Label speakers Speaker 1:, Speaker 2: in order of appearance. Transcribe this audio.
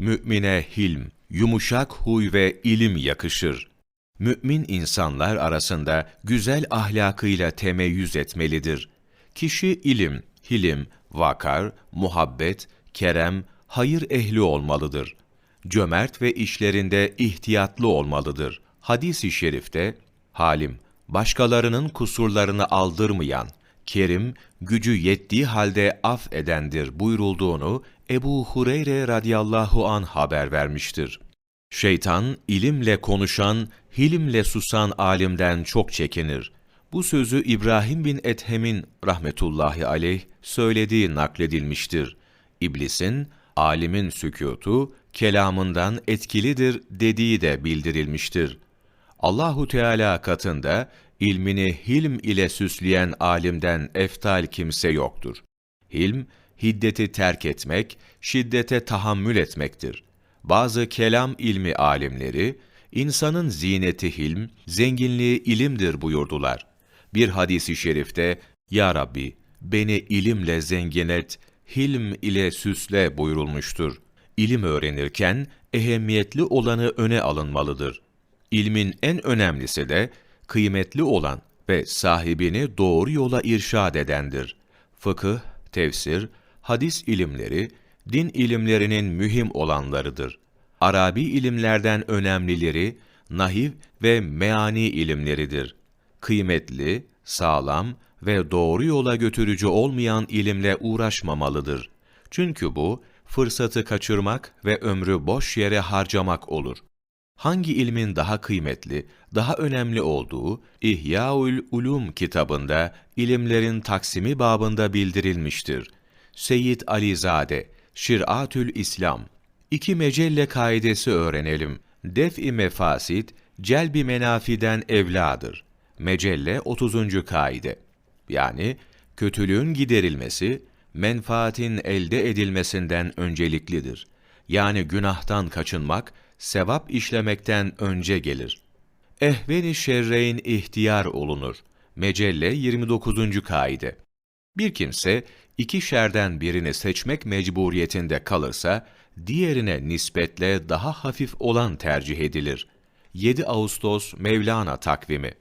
Speaker 1: Mümine hilm, yumuşak huy ve ilim yakışır. Mümin insanlar arasında güzel ahlakıyla temeyyüz etmelidir. Kişi ilim, hilim, vakar, muhabbet, kerem, hayır ehli olmalıdır. Cömert ve işlerinde ihtiyatlı olmalıdır. Hadis-i şerifte, halim, başkalarının kusurlarını aldırmayan, kerim, gücü yettiği halde af edendir buyurulduğunu Ebu Hureyre radıyallahu an haber vermiştir. Şeytan, ilimle konuşan, hilimle susan alimden çok çekinir. Bu sözü İbrahim bin Ethem'in rahmetullahi aleyh söylediği nakledilmiştir. İblisin, alimin sükutu, kelamından etkilidir dediği de bildirilmiştir. Allahu Teala katında ilmini hilm ile süsleyen alimden eftal kimse yoktur. Hilm, hiddeti terk etmek, şiddete tahammül etmektir. Bazı kelam ilmi alimleri, insanın zineti hilm, zenginliği ilimdir buyurdular. Bir hadisi şerifte, Ya Rabbi, beni ilimle zengin et, hilm ile süsle buyurulmuştur. İlim öğrenirken, ehemmiyetli olanı öne alınmalıdır. İlmin en önemlisi de, kıymetli olan ve sahibini doğru yola irşad edendir. Fıkıh, tefsir, hadis ilimleri, din ilimlerinin mühim olanlarıdır. Arabi ilimlerden önemlileri, nahiv ve meani ilimleridir. Kıymetli, sağlam ve doğru yola götürücü olmayan ilimle uğraşmamalıdır. Çünkü bu, fırsatı kaçırmak ve ömrü boş yere harcamak olur. Hangi ilmin daha kıymetli, daha önemli olduğu İhyaül Ulum kitabında ilimlerin taksimi babında bildirilmiştir. Seyyid Alizade, Şir'atül İslam. İki mecelle kaidesi öğrenelim. Def-i mefasit, celbi menafiden evladır. Mecelle 30. kaide. Yani kötülüğün giderilmesi, menfaatin elde edilmesinden önceliklidir. Yani günahtan kaçınmak, sevap işlemekten önce gelir. Ehveni şerreyn ihtiyar olunur. Mecelle 29. kaide. Bir kimse iki şerden birini seçmek mecburiyetinde kalırsa, diğerine nispetle daha hafif olan tercih edilir. 7 Ağustos Mevlana takvimi